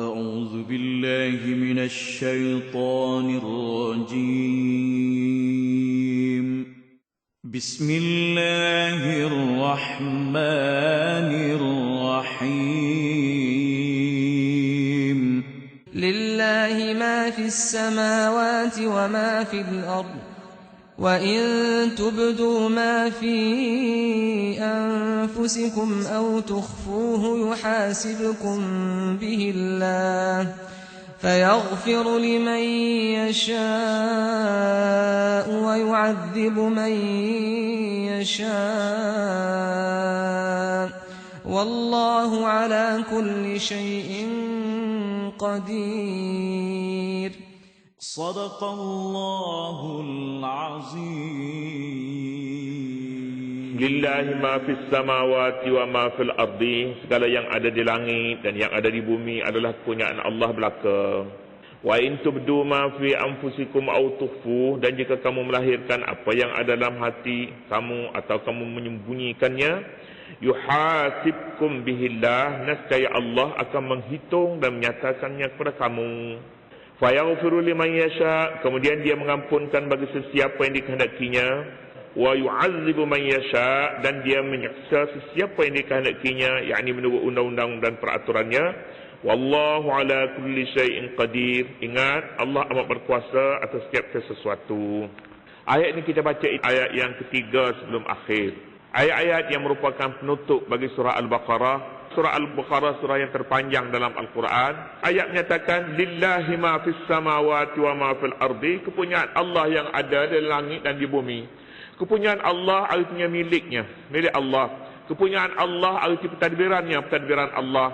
أعوذ بالله من الشيطان الرجيم. بسم الله الرحمن الرحيم. لله ما في السماوات وما في الأرض. وإن تبدوا ما في أنفسكم أو تخفوه يحاسبكم به الله فيغفر لمن يشاء ويعذب من يشاء والله على كل شيء قدير صدق الله العظيم Lillahi ma fis samawati wa ma fil ardi segala yang ada di langit dan yang ada di bumi adalah kepunyaan Allah belaka. Wa in tubdu ma fi anfusikum aw tukhfu dan jika kamu melahirkan apa yang ada dalam hati kamu atau kamu menyembunyikannya yuhasibkum bihillah nascaya Allah akan menghitung dan menyatakannya kepada kamu. Fayaghfiru liman yasha. Kemudian dia mengampunkan bagi sesiapa yang dikehendakinya. Wa yu'azzibu man yasha. Dan dia menyiksa sesiapa yang dikehendakinya yakni menurut undang-undang dan peraturannya. Wallahu ala kulli syai'in qadir. Ingat Allah amat berkuasa atas setiap sesuatu. Ayat ini kita baca ayat yang ketiga sebelum akhir. Ayat-ayat yang merupakan penutup bagi surah al-baqarah surah al-baqarah surah yang terpanjang dalam al-Quran ayat menyatakan lillahi ma fis samawati wa ma fil ardi kepunyaan Allah yang ada di langit dan di bumi Kepunyaan Allah artinya miliknya, milik Allah. Kepunyaan Allah arti pentadbirannya, pentadbiran Allah.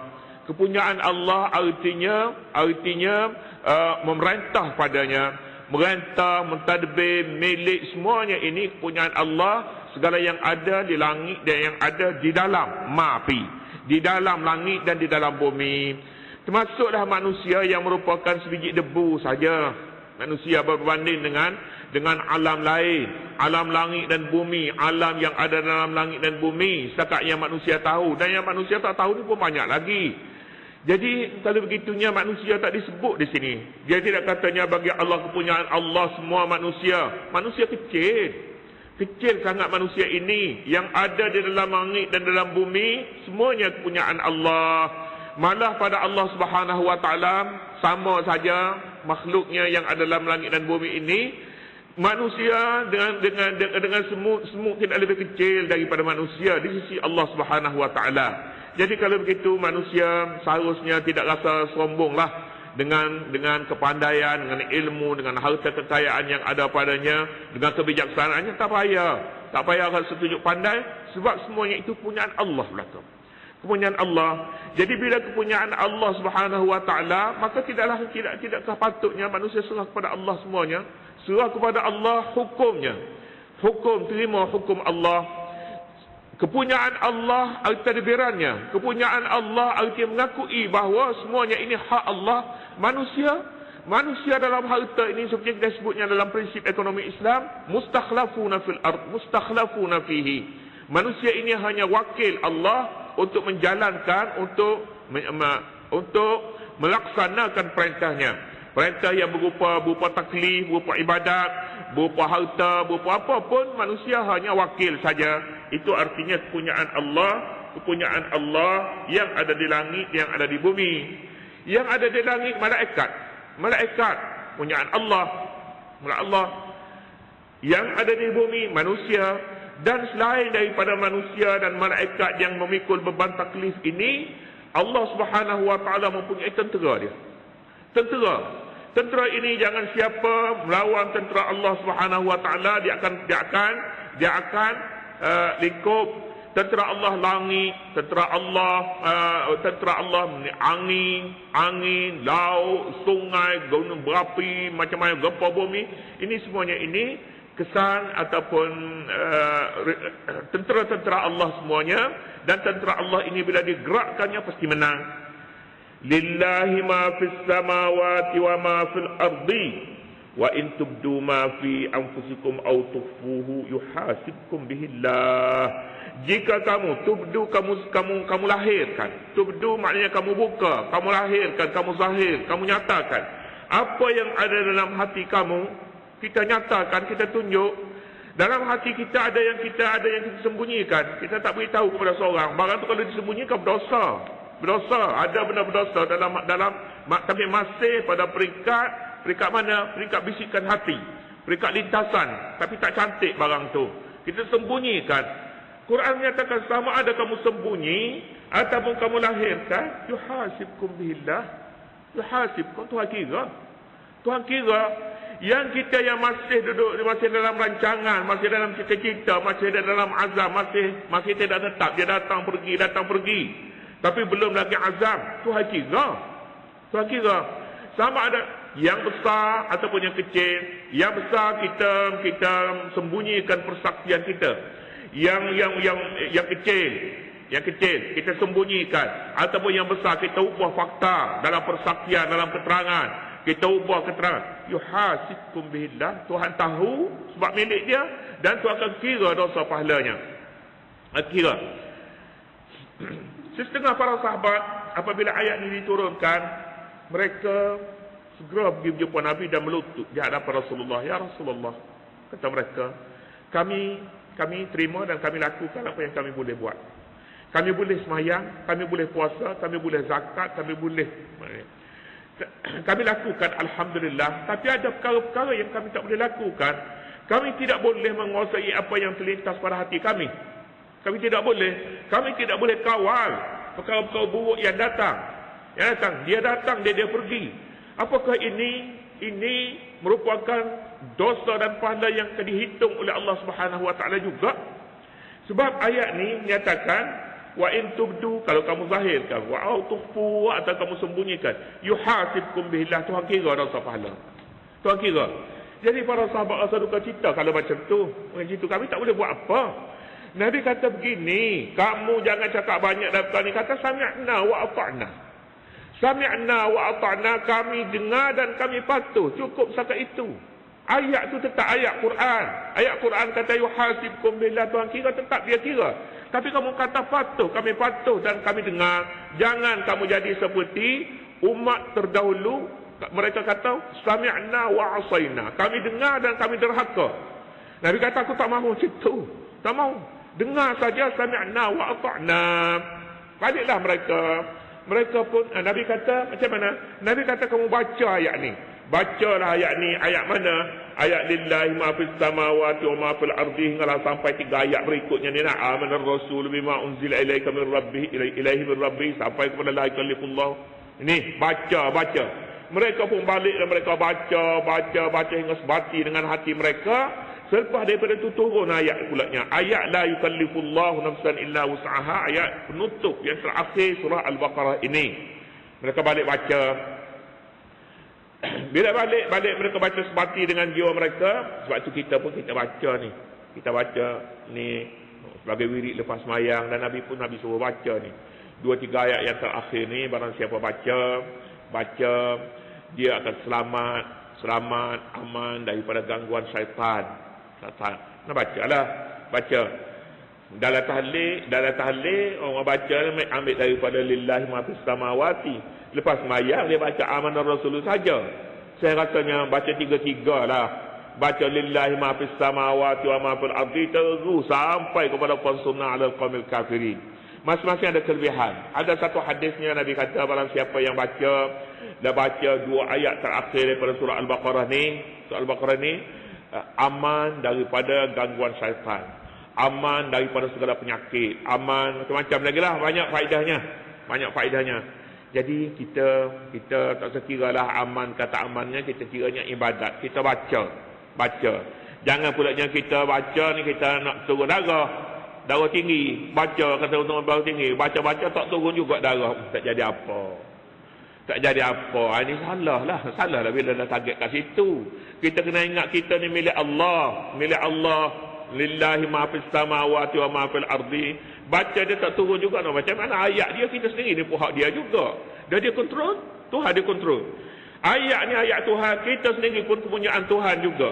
Kepunyaan Allah artinya artinya uh, memerintah padanya, merintah, mentadbir, milik semuanya ini kepunyaan Allah segala yang ada di langit dan yang ada di dalam mapi, di dalam langit dan di dalam bumi. Termasuklah manusia yang merupakan sebiji debu saja. Manusia berbanding dengan dengan alam lain, alam langit dan bumi, alam yang ada dalam langit dan bumi, setakat yang manusia tahu dan yang manusia tak tahu ni pun banyak lagi. Jadi kalau begitunya manusia tak disebut di sini. Dia tidak katanya bagi Allah kepunyaan Allah semua manusia. Manusia kecil. Kecil sangat manusia ini yang ada di dalam langit dan dalam bumi semuanya kepunyaan Allah. Malah pada Allah Subhanahu wa taala sama saja makhluknya yang ada dalam langit dan bumi ini manusia dengan dengan dengan, semut semut tidak lebih kecil daripada manusia di sisi Allah Subhanahu wa taala. Jadi kalau begitu manusia seharusnya tidak rasa sombonglah dengan dengan kepandaian, dengan ilmu, dengan harta kekayaan yang ada padanya, dengan kebijaksanaannya tak payah. Tak payah rasa tunjuk pandai sebab semuanya itu kepunyaan Allah belaka. Kepunyaan Allah. Jadi bila kepunyaan Allah Subhanahu wa taala, maka tidaklah tidak tidakkah patutnya manusia serah kepada Allah semuanya? Serah kepada Allah hukumnya. Hukum terima hukum Allah. Kepunyaan Allah arti tadbirannya. Kepunyaan Allah arti mengakui bahawa semuanya ini hak Allah. Manusia, manusia dalam harta ini seperti kita sebutnya dalam prinsip ekonomi Islam, mustakhlafuna fil ard, mustakhlafuna fihi. Manusia ini hanya wakil Allah untuk menjalankan untuk untuk melaksanakan perintahnya. Perintah yang berupa berupa taklif, berupa ibadat, berupa harta, berupa apa pun manusia hanya wakil saja. Itu artinya kepunyaan Allah, kepunyaan Allah yang ada di langit, yang ada di bumi. Yang ada di langit malaikat. Malaikat kepunyaan Allah. Malaikat Allah yang ada di bumi manusia dan selain daripada manusia dan malaikat yang memikul beban taklif ini Allah Subhanahu wa taala mempunyai tentera dia. Tentera. Tentera ini jangan siapa melawan tentera Allah Subhanahu wa taala dia akan dia akan dia akan uh, lingkup. Tentera Allah langit, tentera Allah uh, tentera Allah angin, angin, laut, sungai, gunung berapi, macam-macam gempa bumi. Ini semuanya ini kesan ataupun uh, tentera-tentera Allah semuanya. Dan tentera Allah ini bila digerakkannya pasti menang ma fis samawati wa ma fil ardi Wa in tubdu ma fi anfusikum aw tukhfuhu yuhasibkum bihillah. Jika kamu tubdu kamu kamu kamu lahirkan. Tubdu maknanya kamu buka, kamu lahirkan, kamu zahir, kamu nyatakan. Apa yang ada dalam hati kamu, kita nyatakan, kita tunjuk. Dalam hati kita ada yang kita ada yang kita sembunyikan. Kita tak beritahu kepada seorang. Barang tu kalau disembunyikan berdosa. Berdosa. Ada benda berdosa dalam dalam tapi masih pada peringkat peringkat mana? Peringkat bisikan hati. Peringkat lintasan. Tapi tak cantik barang tu. Kita sembunyikan. Quran menyatakan sama ada kamu sembunyi ataupun kamu lahirkan, yuhasibkum billah. Yuhasibkum Tuhan kira. Tuhan kira yang kita yang masih duduk masih dalam rancangan, masih dalam cita-cita, masih dalam azam, masih masih tidak tetap dia datang pergi, datang pergi. Tapi belum lagi azam, Tuhan kira. Tuhan kira. Sama ada yang besar ataupun yang kecil. Yang besar kita kita sembunyikan persaktian kita. Yang yang yang yang kecil. Yang kecil kita sembunyikan. Ataupun yang besar kita ubah fakta dalam persaktian dalam keterangan. Kita ubah keterangan. Yuhasibkum billah. Tuhan tahu sebab milik dia dan Tuhan akan kira dosa pahalanya. Kira setengah para sahabat apabila ayat ini diturunkan mereka segera pergi jumpa Nabi dan melutut di hadapan Rasulullah. Ya Rasulullah kata mereka kami kami terima dan kami lakukan apa yang kami boleh buat. Kami boleh semayang, kami boleh puasa, kami boleh zakat, kami boleh kami lakukan Alhamdulillah. Tapi ada perkara-perkara yang kami tak boleh lakukan. Kami tidak boleh menguasai apa yang terlintas pada hati kami kami tidak boleh kami tidak boleh kawal perkara-perkara buruk yang datang yang datang dia datang dia dia pergi apakah ini ini merupakan dosa dan pahala yang dihitung oleh Allah Subhanahu wa taala juga. Sebab ayat ni menyatakan wa in tubdu kalau kamu zahirkan wa au tukhfu atau kamu sembunyikan yuhasibkum billah Tuhan kira dosa pahala. Tuhan kira. Jadi para sahabat asal duka cita kalau macam tu, macam itu kami tak boleh buat apa. Nabi kata begini, kamu jangan cakap banyak dalam ni kata sami'na wa ata'na. Sami'na wa ata'na kami dengar dan kami patuh. Cukup setakat itu. Ayat tu tetap ayat Quran. Ayat Quran kata yuhasibkum billah Tuhan kira tetap dia kira. Tapi kamu kata patuh, kami patuh dan kami dengar. Jangan kamu jadi seperti umat terdahulu. Mereka kata sami'na wa asaina. Kami dengar dan kami derhaka. Nabi kata aku tak mahu macam tu. Tak mahu. Dengar saja sami'na wa ata'na. Baliklah mereka. Mereka pun Nabi kata macam mana? Nabi kata kamu baca ayat ni. Bacalah ayat ni, ayat mana? Ayat lillahi ma fis samawati wa ma fil ardi hinggalah sampai tiga ayat berikutnya ni nak amanar rasul bima unzila ilaika min rabbih ilaihi min rabbih sampai kepada la yakallifullah. Ini baca, baca. Mereka pun balik dan mereka baca, baca, baca hingga sebati dengan hati mereka. Selepas daripada itu turun ayat pulanya. Ayat la yukallifullahu nafsan illa wus'aha. Ayat penutup yang terakhir surah Al-Baqarah ini. Mereka balik baca. Bila balik, balik mereka baca sebati dengan jiwa mereka. Sebab itu kita pun kita baca ni. Kita baca ni sebagai wirid lepas mayang. Dan Nabi pun Nabi suruh baca ni. Dua tiga ayat yang terakhir ni. Barang siapa baca. Baca. Dia akan selamat. Selamat, aman daripada gangguan syaitan. Nah baca lah. Baca. Dalam tahlil, dalam tahlil orang baca ambil daripada lillahi ma fis samawati. Lepas mayang dia baca amanah rasul saja. Saya rasanya baca tiga-tiga lah. Baca lillahi ma fis samawati wa ma fil ardi terus sampai kepada qansunna ala qaumil kafirin. Masing-masing ada kelebihan. Ada satu hadisnya Nabi kata barang siapa yang baca dah baca dua ayat terakhir daripada surah Al-Baqarah ni, surah Al-Baqarah ni aman daripada gangguan syaitan aman daripada segala penyakit, aman macam-macam lagi lah, banyak faedahnya. Banyak faedahnya. Jadi kita kita tak sekiralah aman kata amannya, kita kiranya ibadat. Kita baca. Baca. Jangan pula yang kita baca ni kita nak turun darah. Darah tinggi. Baca kata untuk darah tinggi. Baca-baca tak turun juga darah. Tak jadi apa. Tak jadi apa. Ini ah, salah lah. Salah lah bila dah target kat situ. Kita kena ingat kita ni milik Allah. Milik Allah lillahi ma fis samawati wa ma fil ardi baca dia tak turun juga no. macam mana ayat dia kita sendiri ni pihak dia juga dan dia kontrol Tuhan dia kontrol Ayat ni ayat Tuhan, kita sendiri pun kepunyaan Tuhan juga.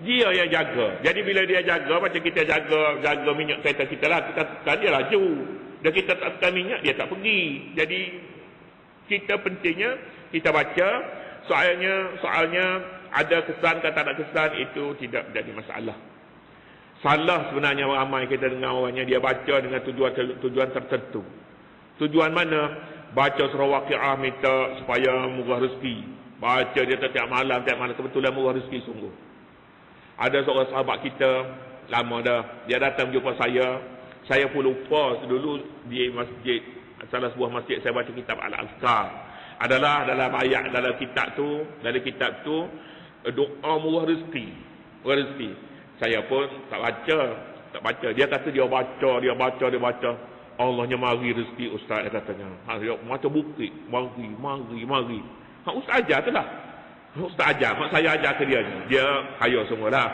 Dia yang jaga. Jadi bila dia jaga, macam kita jaga jaga minyak kereta kita lah. Kita tekan dia laju. Dan kita tak tekan minyak, dia tak pergi. Jadi kita pentingnya kita baca. Soalnya, soalnya ada kesan kata ada kesan itu tidak jadi masalah. Salah sebenarnya ramai kita dengar orangnya dia baca dengan tujuan tujuan tertentu. Tujuan mana? Baca surah waqi'ah minta supaya murah rezeki. Baca dia setiap malam, setiap malam. Kebetulan murah rezeki sungguh. Ada seorang sahabat kita, lama dah. Dia datang jumpa saya. Saya pun lupa dulu di masjid. Salah sebuah masjid saya baca kitab Al-Azkar. Adalah dalam ayat dalam kitab tu, dalam kitab tu, doa murah rezeki. Murah rezeki. Saya pun tak baca. Tak baca. Dia kata dia baca, dia baca, dia baca. Allahnya mari rezeki ustaz dia katanya. Ha, dia, macam bukit. Mari, mari, mari. Ha, ustaz ajar tu lah. Ustaz ajar. Mak saya ajar ke dia. Dia kaya semua lah.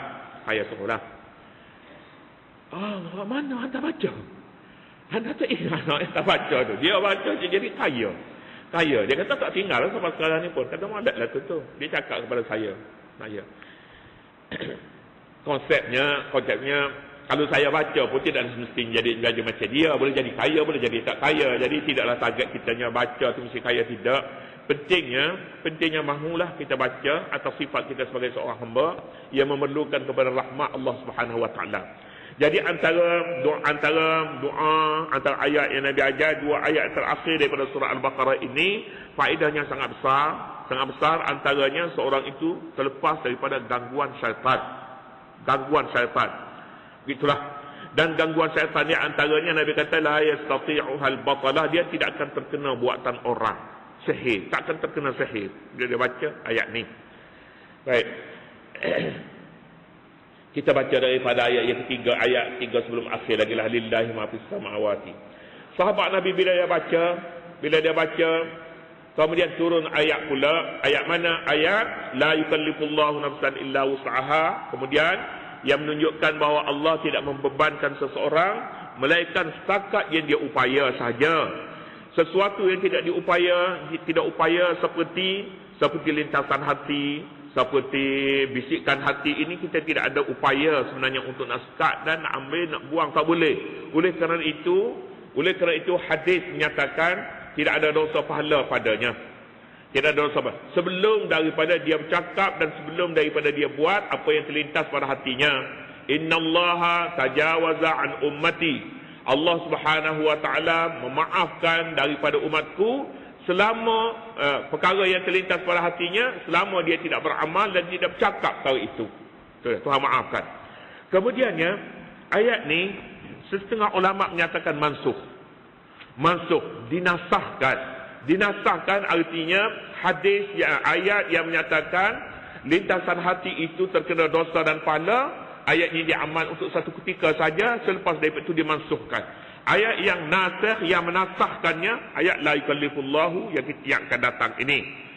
Kaya semua lah. Ah, mana anda baca? Anda tak ingat nak tak baca tu. Dia baca je jadi kaya. Kaya. Dia kata tak tinggal lah sampai sekarang ni pun. Kata malat lah tu tu. Dia cakap kepada saya. Saya. konsepnya, konsepnya kalau saya baca pun tidak semestinya jadi jadi macam dia. Boleh jadi kaya, boleh jadi tak kaya. Jadi tidaklah target kitanya baca tu mesti kaya tidak. Pentingnya, pentingnya mahulah kita baca atas sifat kita sebagai seorang hamba yang memerlukan kepada rahmat Allah Subhanahu Wa Taala. Jadi antara doa antara doa antara ayat yang Nabi ajar dua ayat terakhir daripada surah Al-Baqarah ini faedahnya sangat besar, sangat besar antaranya seorang itu terlepas daripada gangguan syaitan. Gangguan syaitan. Itulah. Dan gangguan syaitan ni antaranya Nabi kata la yastati'uhal batalah dia tidak akan terkena buatan orang. Sihir, tak akan terkena sihir. Bila dia baca ayat ni. Baik. Kita baca daripada ayat yang ketiga, ayat tiga sebelum akhir lagi lah lillahi ma fis samawati. Sahabat Nabi bila dia baca, bila dia baca kemudian turun ayat pula, ayat mana? Ayat la yukallifullahu nafsan illa wus'aha. Kemudian yang menunjukkan bahawa Allah tidak membebankan seseorang melainkan setakat yang dia upaya saja. Sesuatu yang tidak diupaya, tidak upaya seperti seperti lintasan hati, seperti bisikan hati ini kita tidak ada upaya sebenarnya untuk nak sekat dan nak ambil nak buang tak boleh. Oleh kerana itu, oleh kerana itu hadis menyatakan tidak ada dosa pahala padanya. Tidak ada dosa pahala. Sebelum daripada dia bercakap dan sebelum daripada dia buat apa yang terlintas pada hatinya. Innallaha tajawaza an ummati. Allah Subhanahu wa taala memaafkan daripada umatku selama uh, perkara yang terlintas pada hatinya selama dia tidak beramal dan tidak bercakap perkara itu. Tuhan maafkan. Kemudiannya ayat ni setengah ulama menyatakan mansuh. Mansuh dinasahkan. Dinasahkan artinya hadis yang ayat yang menyatakan lintasan hati itu terkena dosa dan pahala ayat ini diamal untuk satu ketika saja selepas daripada itu dimansuhkan ayat yang nasakh yang menasahkannya ayat la yukallifullahu yang yang akan datang ini.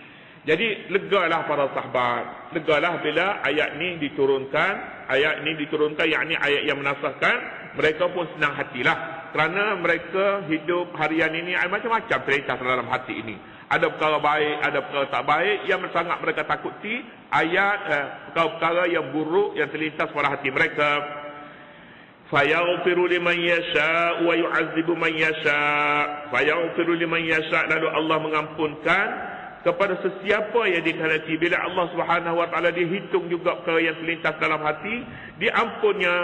Jadi legalah para sahabat. Legalah bila ayat ini diturunkan ayat ini diturunkan yakni ayat yang menasahkan mereka pun senang hatilah. Kerana mereka hidup harian ini macam-macam cerita dalam hati ini. Ada perkara baik, ada perkara tak baik yang sangat mereka takuti ayat eh, perkara-perkara yang buruk yang terlintas pada hati mereka liman yasha wa yu'adzibu man yasha. Fayaghfiru liman yasha lalu Allah mengampunkan kepada sesiapa yang dikehendaki bila Allah Subhanahu wa taala dihitung juga perkara yang terlintas dalam hati diampunnya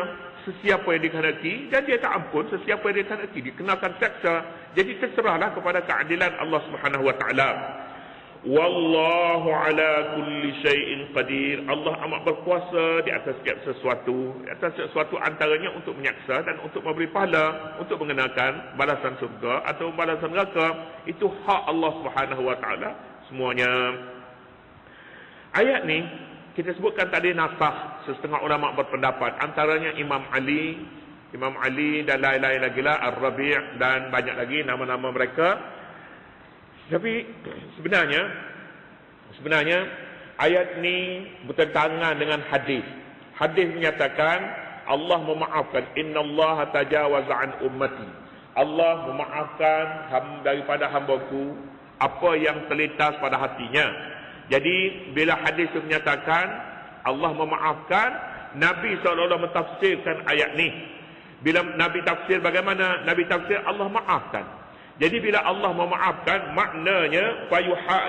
sesiapa yang dikehendaki dan dia tak ampun sesiapa yang dikehendaki dikenakan seksa jadi terserahlah kepada keadilan Allah Subhanahu wa taala Wallahu ala kulli syai'in qadir. Allah amat berkuasa di atas setiap sesuatu. Di atas sesuatu antaranya untuk menyaksa dan untuk memberi pahala. Untuk mengenakan balasan surga atau balasan neraka. Itu hak Allah subhanahu wa ta'ala. Semuanya. Ayat ni, kita sebutkan tadi nasah. Setengah ulama berpendapat. Antaranya Imam Ali. Imam Ali dan lain-lain lagi lah. Ar-Rabi' dan banyak lagi nama-nama mereka. Tapi sebenarnya sebenarnya ayat ni bertentangan dengan hadis. Hadis menyatakan Allah memaafkan innallaha tajawaza an ummati. Allah memaafkan daripada hamba-Ku apa yang terlintas pada hatinya. Jadi bila hadis itu menyatakan Allah memaafkan, Nabi SAW mentafsirkan ayat ni. Bila Nabi tafsir bagaimana? Nabi tafsir Allah maafkan. Jadi bila Allah memaafkan, maknanya fayuha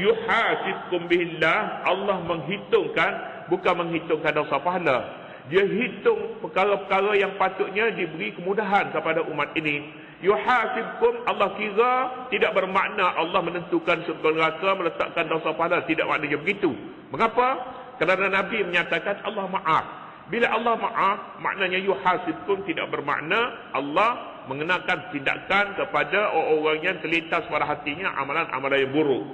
yuhasibkum billah, Allah menghitungkan bukan menghitungkan dosa pahala. Dia hitung perkara-perkara yang patutnya diberi kemudahan kepada umat ini. Yuhasibkum Allah kira tidak bermakna Allah menentukan syurga neraka meletakkan dosa pahala tidak maknanya begitu. Mengapa? Kerana Nabi menyatakan Allah maaf. Bila Allah maaf, maknanya yuhasibkum tidak bermakna Allah mengenakan tindakan kepada orang-orang yang terlintas pada hatinya amalan-amalan yang buruk.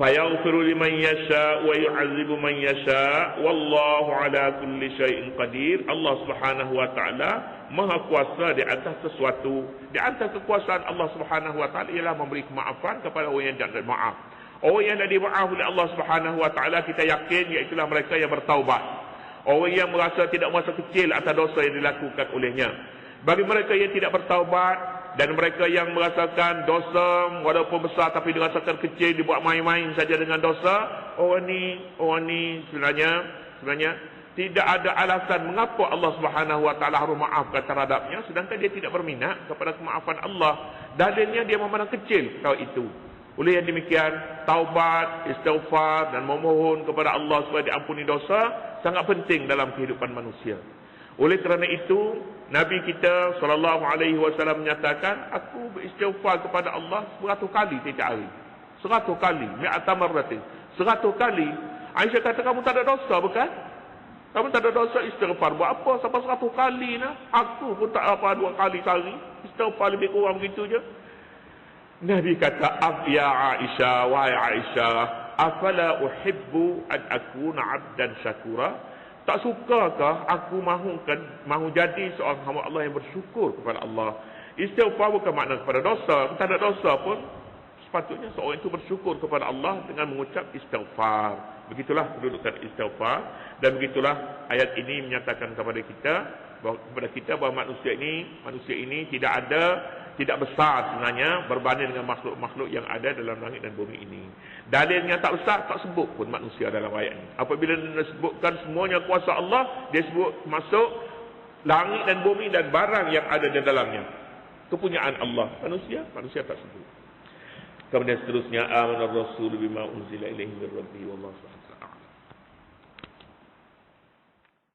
Fayaghfiru liman yasha wa yu'adzibu man yasha wallahu ala kulli syai'in qadir. Allah Subhanahu wa taala Maha kuasa di atas sesuatu. Di atas kekuasaan Allah Subhanahu wa taala ialah memberi kemaafan kepada orang yang tidak maaf. Orang yang dah dimaaf oleh Allah Subhanahu wa taala kita yakin iaitu mereka yang bertaubat. Orang yang merasa tidak merasa kecil atas dosa yang dilakukan olehnya. Bagi mereka yang tidak bertaubat, dan mereka yang merasakan dosa walaupun besar tapi dirasakan kecil dibuat main-main saja dengan dosa orang ni orang ni sebenarnya sebenarnya tidak ada alasan mengapa Allah Subhanahu wa taala harus maafkan terhadapnya sedangkan dia tidak berminat kepada kemaafan Allah. Dalilnya dia memandang kecil kau itu. Oleh yang demikian taubat istighfar dan memohon kepada Allah supaya diampuni dosa sangat penting dalam kehidupan manusia. Oleh kerana itu, Nabi kita sallallahu alaihi wasallam menyatakan, aku beristighfar kepada Allah seratus kali setiap hari. Seratus kali, mi'ata marratin. Seratus kali. Aisyah kata kamu tak ada dosa bukan? Kamu tak ada dosa istighfar. Buat apa sampai seratus kali nak? Aku pun tak apa dua kali sehari. Istighfar lebih kurang begitu je. Nabi kata, Af ya Aisyah, wahai Aisyah, afala uhibbu an akuna abdan syakura? Tak sukakah aku mahukan mahu jadi seorang hamba Allah yang bersyukur kepada Allah. Istighfar bukan makna kepada dosa. Tak ada dosa pun sepatutnya seorang itu bersyukur kepada Allah dengan mengucap istighfar. Begitulah kedudukan istighfar dan begitulah ayat ini menyatakan kepada kita bahawa kepada kita bahawa manusia ini manusia ini tidak ada tidak besar sebenarnya berbanding dengan makhluk-makhluk yang ada dalam langit dan bumi ini. Dalilnya tak besar, tak sebut pun manusia dalam ayat ini. Apabila disebutkan semuanya kuasa Allah, dia sebut masuk langit dan bumi dan barang yang ada di dalamnya. Kepunyaan Allah. Manusia, manusia tak sebut. Kemudian seterusnya, amanar rasul bima unzila ilaihi min rabbi wallahu